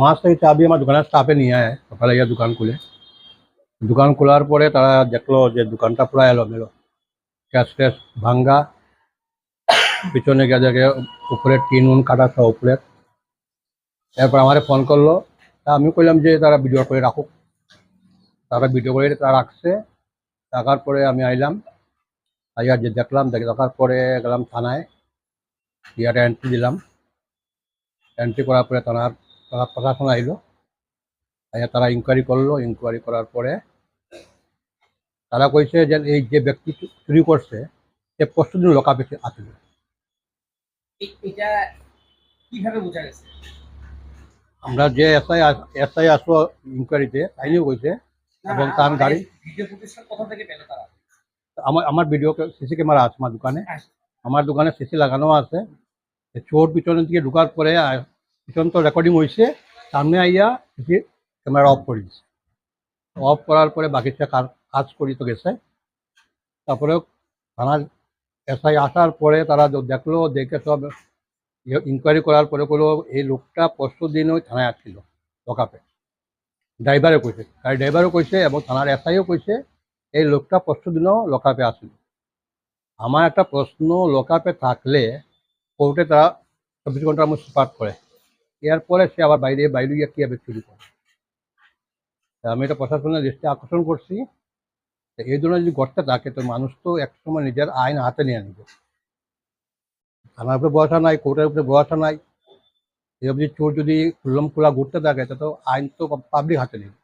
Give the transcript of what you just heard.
মাস থেকে চাবি আমার দোকানের স্টাফে নিয়ে আয়, সকালে গিয়ে দোকান খুলে। দোকান খোলার পরে তারা দেখল যে দোকানটা পুরো এলোমেলো। ক্যাশ ট্যাশ ভাঙ্গা। পিছনে গিয়ে দেখে উপরে টিন উন কাটা সব উপরে। এরপর আমারে ফোন করল। তা আমি কইলাম যে তারা ভিডিও করে রাখুক। তারা ভিডিও করে তারা রাখছে। রাখার পরে আমি আইলাম। আইয়া যে দেখলাম, দেখে দেখার পরে গেলাম থানায়। ইয়াটা এন্ট্রি দিলাম। এন্ট্রি করার পরে থানার তারা প্রশাসন আইলো তারা ইনকোয়ারি করল। ইনকোয়ারি করার পরে তারা কইছে যে এই যে ব্যক্তি চুরি করছে সে পরশু দিন লোকাপে আছিল এ- এটা কীভাবে বোঝা গেছে? আমরা যে এসআই এসআই আসলো ইনকোয়ারিতে তাইনিও কইছে এবং তার গাড়ি ভিডিও ফুটেজটা কোথা থেকে পেল তারা? আমার আমার ভিডিও সিসি ক্যামেরা আছে আমার দোকানে। আমার দোকানে সিসি লাগানো আছে। চোর পিছনের দিকে ঢুকার পরে আ- রেকর্ডিং হয়েছে সামনে আইয়া সিসি ক্যামেরা অফ করে। অফ করার পরে বাকিটা কাজ- করি তো গেছে। তারপরে থানার এসআই আসার পরে তারা দেখল, দেখে সব ইনকোয়ারি করার পরে বলল, এই লোকটা পরশু দিন ওই থানায় আসছিল লকাপে ড্রাইভারে কইছে, গাড়ি ড্রাইভারও কইছে এবং থানার এসআইও কইছে, এই লোকটা পরশু দিনও লকাপে আসছিল আমার একটা প্রশ্ন লোকাপে থাকলে কোর্টে তারা চব্বিশ ঘণ্টার মধ্যে সুপার করে? এরপরে সে আবার বাইরে বাইরে গিয়ে কীভাবে চুরি করে আমি এটা প্রশাসনের দৃষ্টি আকর্ষণ করছি এই ধরনের যদি ঘটতে থাকে, তো মানুষ তো একসময় নিজের আইন হাতে নিয়ে নিবে। থানার উপরে ভরসা নাই, কোর্টের উপরে ভরসা নাই এরকম যদি চোর যদি খুল্লম খোলা ঘুরতে থাকে, তা তো আইন তো পাবলিক হাতে নেবে।